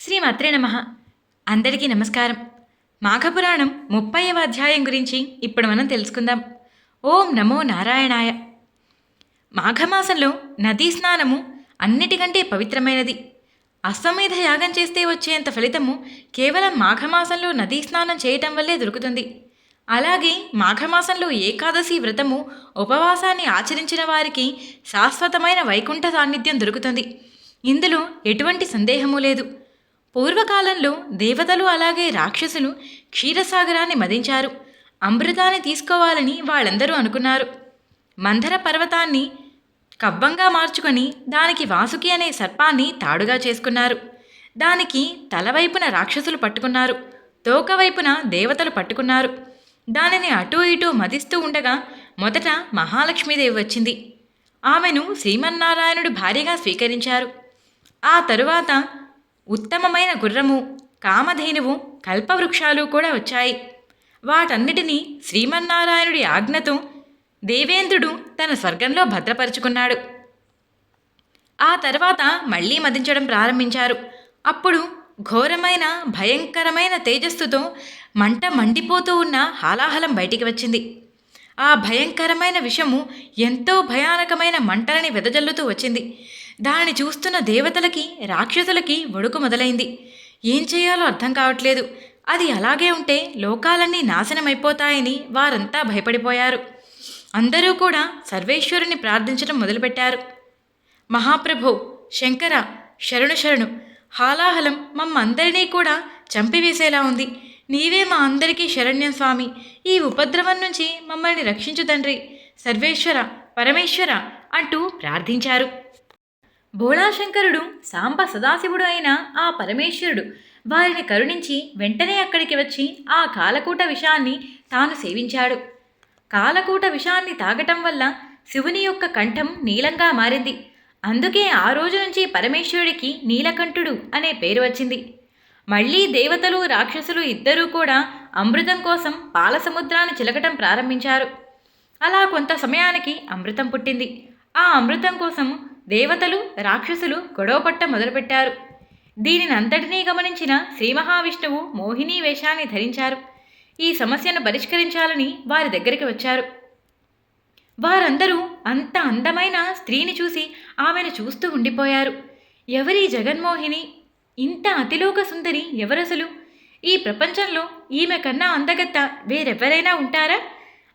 శ్రీమాత్రే నమ. అందరికీ నమస్కారం. మాఘపురాణం ముప్పైవ అధ్యాయం గురించి ఇప్పుడు మనం తెలుసుకుందాం. ఓం నమో నారాయణాయ. మాఘమాసంలో నదీ స్నానము అన్నిటికంటే పవిత్రమైనది. అశ్వమేధ యాగం చేస్తే వచ్చేంత ఫలితము కేవలం మాఘమాసంలో నదీ స్నానం చేయటం వల్లే దొరుకుతుంది. అలాగే మాఘమాసంలో ఏకాదశి వ్రతము ఉపవాసాన్ని ఆచరించిన వారికి శాశ్వతమైన వైకుంఠ సాన్నిధ్యం దొరుకుతుంది. ఇందులో ఎటువంటి సందేహము లేదు. పూర్వకాలంలో దేవతలు అలాగే రాక్షసులు క్షీరసాగరాన్ని మదించారు. అమృతాన్ని తీసుకోవాలని వాళ్ళందరూ అనుకున్నారు. మందర పర్వతాన్ని కవ్వంగా మార్చుకొని దానికి వాసుకి అనే సర్పాన్ని తాడుగా చేసుకున్నారు. దానికి తలవైపున రాక్షసులు పట్టుకున్నారు. తోక వైపున దేవతలు పట్టుకున్నారు. దానిని అటూ ఇటూ మదిస్తూ ఉండగా మొదట మహాలక్ష్మీదేవి వచ్చింది. ఆమెను శ్రీమన్నారాయణుడు భార్యగా స్వీకరించారు. ఆ తరువాత ఉత్తమమైన గుర్రము కామధేనువు కల్పవృక్షాలు కూడా వచ్చాయి. వాటన్నిటినీ శ్రీమన్నారాయణుడి ఆజ్ఞతో దేవేంద్రుడు తన స్వర్గంలో భద్రపరుచుకున్నాడు. ఆ తర్వాత మళ్ళీ మదించడం ప్రారంభించారు. అప్పుడు ఘోరమైన భయంకరమైన తేజస్సుతో మంట మండిపోతూ ఉన్న హాలాహలం బయటికి వచ్చింది. ఆ భయంకరమైన విషము ఎంతో భయానకమైన మంటలని వెదజల్లుతూ వచ్చింది. దానిని చూస్తున్న దేవతలకి రాక్షసులకి వణుకు మొదలైంది. ఏం చేయాలో అర్థం కావట్లేదు. అది అలాగే ఉంటే లోకాలన్నీ నాశనమైపోతాయని వారంతా భయపడిపోయారు. అందరూ కూడా సర్వేశ్వరుని ప్రార్థించడం మొదలుపెట్టారు. మహాప్రభు శంకర శరణు శరణు హాలాహలం మమ్మందరినీ కూడా చంపివేసేలా ఉంది. నీవే మా అందరికీ శరణ్యం స్వామి. ఈ ఉపద్రవం నుంచి మమ్మల్ని రక్షించు తండ్రి. సర్వేశ్వర పరమేశ్వర అంటూ ప్రార్థించారు. భోళాశంకరుడు సాంబ సదాశివుడు అయిన ఆ పరమేశ్వరుడు వారిని కరుణించి వెంటనే అక్కడికి వచ్చి ఆ కాలకూట విషాన్ని తాను సేవించాడు. కాలకూట విషాన్ని తాగటం వల్ల శివుని యొక్క కంఠం నీలంగా మారింది. అందుకే ఆ రోజు నుంచి పరమేశ్వరుడికి నీలకంఠుడు అనే పేరు వచ్చింది. మళ్ళీ దేవతలు రాక్షసులు ఇద్దరూ కూడా అమృతం కోసం పాలసముద్రాన్ని చిలకటం ప్రారంభించారు. అలా కొంత సమయానికి అమృతం పుట్టింది. ఆ అమృతం కోసం దేవతలు రాక్షసులు గొడవపట్ట మొదలుపెట్టారు. దీనిని అంతటినీ గమనించిన శ్రీ మహావిష్ణువు మోహిని వేషాన్ని ధరించారు. ఈ సమస్యను పరిష్కరించాలని వారి దగ్గరికి వచ్చారు. వారందరూ అంత అందమైన స్త్రీని చూసి ఆమెను చూస్తూ ఉండిపోయారు. ఎవరి జగన్మోహిని? ఇంత అతిలోక సుందరి ఎవరసలు? ఈ ప్రపంచంలో ఈమె కన్నా అందగత్త వేరెవరైనా ఉంటారా?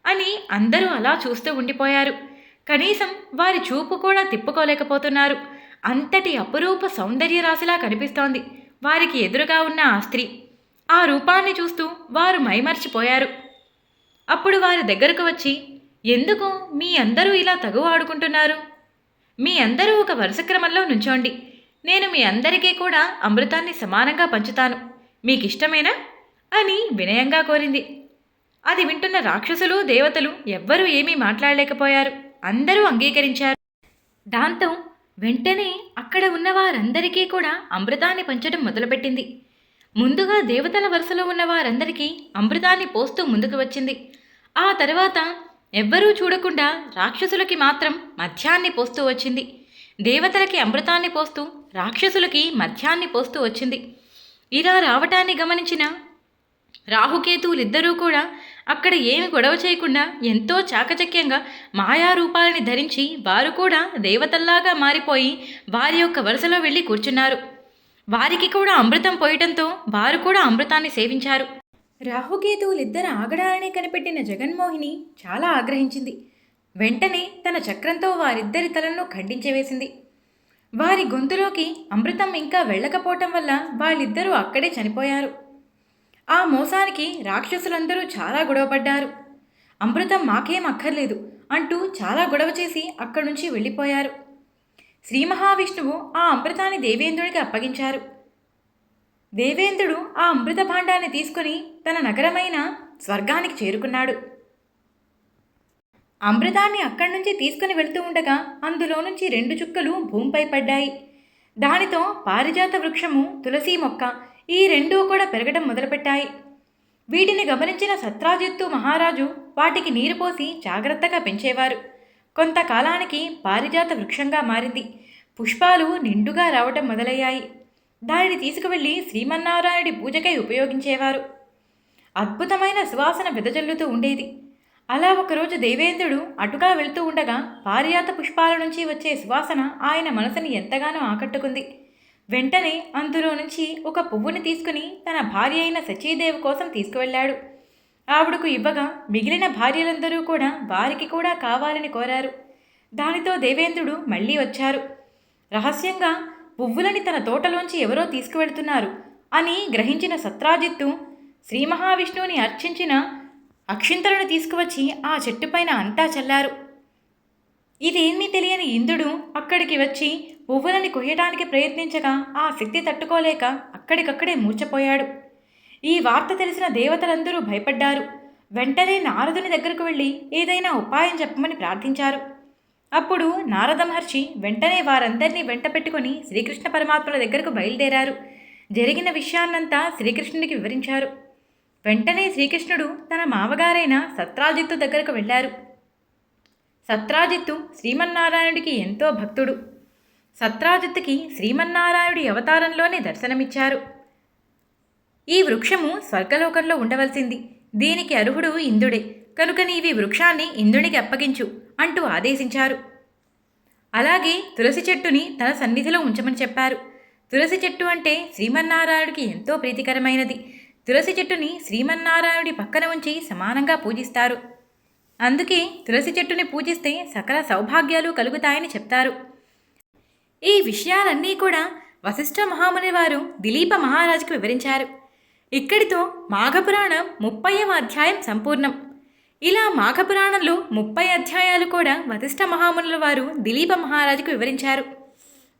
అని అందరూ అలా చూస్తూ ఉండిపోయారు. కనీసం వారి చూపు కూడా తిప్పుకోలేకపోతున్నారు. అంతటి అపురూప సౌందర్య రాశిలా కనిపిస్తోంది వారికి ఎదురుగా ఉన్న ఆ స్త్రీ. ఆ రూపాన్ని చూస్తూ వారు మైమర్చిపోయారు. అప్పుడు వారి దగ్గరకు వచ్చి ఎందుకు మీ అందరూ ఇలా తగువ ఆడుకుంటున్నారు? మీ అందరూ ఒక వరుస క్రమంలో నుంచోండి. నేను మీ అందరికీ కూడా అమృతాన్ని సమానంగా పంచుతాను. మీకు ఇష్టమేనా అని వినయంగా కోరింది. అది వింటున్న రాక్షసులు దేవతలు ఎవ్వరూ ఏమీ మాట్లాడలేకపోయారు. అందరూ అంగీకరించారు. దాంతో వెంటనే అక్కడ ఉన్న వారందరికీ కూడా అమృతాన్ని పంచడం మొదలుపెట్టింది. ముందుగా దేవతల వరుసలో ఉన్న వారందరికీ అమృతాన్ని పోస్తూ ముందుకు వచ్చింది. ఆ తర్వాత ఎవ్వరూ చూడకుండా రాక్షసులకి మాత్రం మధ్యాన్ని పోస్తూ వచ్చింది. దేవతలకి అమృతాన్ని పోస్తూ రాక్షసులకి మధ్యాన్ని పోస్తూ వచ్చింది. ఇలా రావటాన్ని గమనించిన రాహుకేతువులిద్దరూ కూడా అక్కడ ఏమి గొడవ చేయకుండా ఎంతో చాకచక్యంగా మాయా రూపాలని ధరించి వారు కూడా దేవతల్లాగా మారిపోయి వారి యొక్క వరుసలో వెళ్ళి కూర్చున్నారు. వారికి కూడా అమృతం పోయటంతో వారు కూడా అమృతాన్ని సేవించారు. రాహుకేతువులిద్దరు ఆగడాలని కనిపెట్టిన జగన్మోహిని చాలా ఆగ్రహించింది. వెంటనే తన చక్రంతో వారిద్దరి తలను ఖండించవేసింది వారి గొంతులోకి అమృతం ఇంకా వెళ్ళకపోవటం వల్ల వాళ్ళిద్దరూ అక్కడే చనిపోయారు. ఆ మోసానికి రాక్షసులందరూ చాలా గొడవపడ్డారు అమృతం మాకేం అక్కర్లేదు అంటూ చాలా గొడవ చేసి అక్కడి నుంచి వెళ్ళిపోయారు. శ్రీ మహావిష్ణువు ఆ అమృతాన్ని దేవేంద్రుడికి అప్పగించారు. దేవేంద్రుడు ఆ అమృత భాండాన్ని తీసుకుని తన నగరమైన స్వర్గానికి చేరుకున్నాడు. అమృతాన్ని అక్కడి నుంచి తీసుకుని వెళ్తూ ఉండగా అందులో నుంచి రెండు చుక్కలు భూమిపై పడ్డాయి. దానితో పారిజాత వృక్షము తులసి మొక్క ఈ రెండూ కూడా పెరగడం మొదలుపెట్టాయి. వీటిని గమనించిన సత్రాజిత్తు మహారాజు వాటికి నీరు పోసి జాగ్రత్తగా పెంచేవారు. కొంతకాలానికి పారిజాత వృక్షంగా మారింది. పుష్పాలు నిండుగా రావటం మొదలయ్యాయి. దానిని తీసుకువెళ్ళి శ్రీమన్నారాయణుడి పూజకై ఉపయోగించేవారు. అద్భుతమైన సువాసన వెదజల్లుతూ ఉండేది. అలా ఒకరోజు దేవేంద్రుడు అటుగా వెళ్తూ ఉండగా పారిజాత పుష్పాల నుంచి వచ్చే సువాసన ఆయన మనసుని ఎంతగానో ఆకట్టుకుంది. వెంటనే అందులో నుంచి ఒక పువ్వుని తీసుకుని తన భార్య అయిన సచీదేవి కోసం తీసుకువెళ్ళాడు. ఆవిడకు ఇవ్వగా మిగిలిన భార్యలందరూ కూడా వారికి కూడా కావాలని కోరారు. దానితో దేవేంద్రుడు మళ్ళీ వచ్చారు. రహస్యంగా పువ్వులని తన తోటలోంచి ఎవరో తీసుకువెళ్తున్నారు అని గ్రహించిన సత్రాజిత్తు శ్రీ మహావిష్ణువుని అర్చించిన అక్షింతలను తీసుకువచ్చి ఆ చెట్టుపైన అంతా చల్లారు. ఇదేమీ తెలియని ఇంద్రుడు అక్కడికి వచ్చి పువ్వులని కొయ్యటానికి ప్రయత్నించగా ఆ శక్తి తట్టుకోలేక అక్కడికక్కడే మూర్చపోయాడు ఈ వార్త తెలిసిన దేవతలందరూ భయపడ్డారు. వెంటనే నారదుని దగ్గరకు వెళ్ళి ఏదైనా ఉపాయం చెప్పమని ప్రార్థించారు. అప్పుడు నారద మహర్షి వెంటనే వారందరినీ వెంట పెట్టుకుని శ్రీకృష్ణ పరమాత్మల దగ్గరకు బయలుదేరారు. జరిగిన విషయాన్నంతా శ్రీకృష్ణుడికి వివరించారు. వెంటనే శ్రీకృష్ణుడు తన మామగారైన సత్రాజిత్తు దగ్గరకు వెళ్ళారు. సత్రాజిత్తు శ్రీమన్నారాయణుడికి ఎంతో భక్తుడు. సత్రాజిత్కి శ్రీమన్నారాయణుడి అవతారంలోనే దర్శనమిచ్చారు. ఈ వృక్షము స్వర్గలోకంలో ఉండవలసింది. దీనికి అర్హుడు ఇంద్రుడే. కనుక నీవి వృక్షాన్ని ఇంద్రునికి అప్పగించు అంటూ ఆదేశించారు. అలాగే తులసి చెట్టుని తన సన్నిధిలో ఉంచమని చెప్పారు. తులసి చెట్టు అంటే శ్రీమన్నారాయణుడికి ఎంతో ప్రీతికరమైనది. తులసి చెట్టుని శ్రీమన్నారాయణుడి పక్కన ఉంచి సమానంగా పూజిస్తారు. అందుకే తులసి చెట్టుని పూజిస్తే సకల సౌభాగ్యాలు కలుగుతాయని చెప్తారు. ఈ విషయాలన్నీ కూడా వశిష్ఠ మహాముని వారు దిలీప మహారాజుకు వివరించారు. ఇక్కడితో మాఘపురాణం ముప్పైవ అధ్యాయం సంపూర్ణం. ఇలా మాఘపురాణంలో ముప్పై అధ్యాయాలు కూడా వశిష్ఠ మహామునుల వారు దిలీప మహారాజుకు వివరించారు.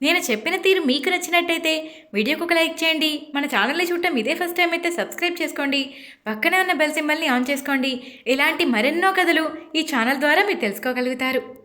నేను చెప్పిన తీరు మీకు నచ్చినట్టయితే వీడియోకు ఒక లైక్ చేయండి. మన ఛానల్ని చూడటం ఇదే ఫస్ట్ టైం అయితే సబ్స్క్రైబ్ చేసుకోండి. పక్కనే ఉన్న బెల్ సింబల్ని ఆన్ చేసుకోండి. ఇలాంటి మరెన్నో కథలు ఈ ఛానల్ ద్వారా మీరు తెలుసుకోగలుగుతారు.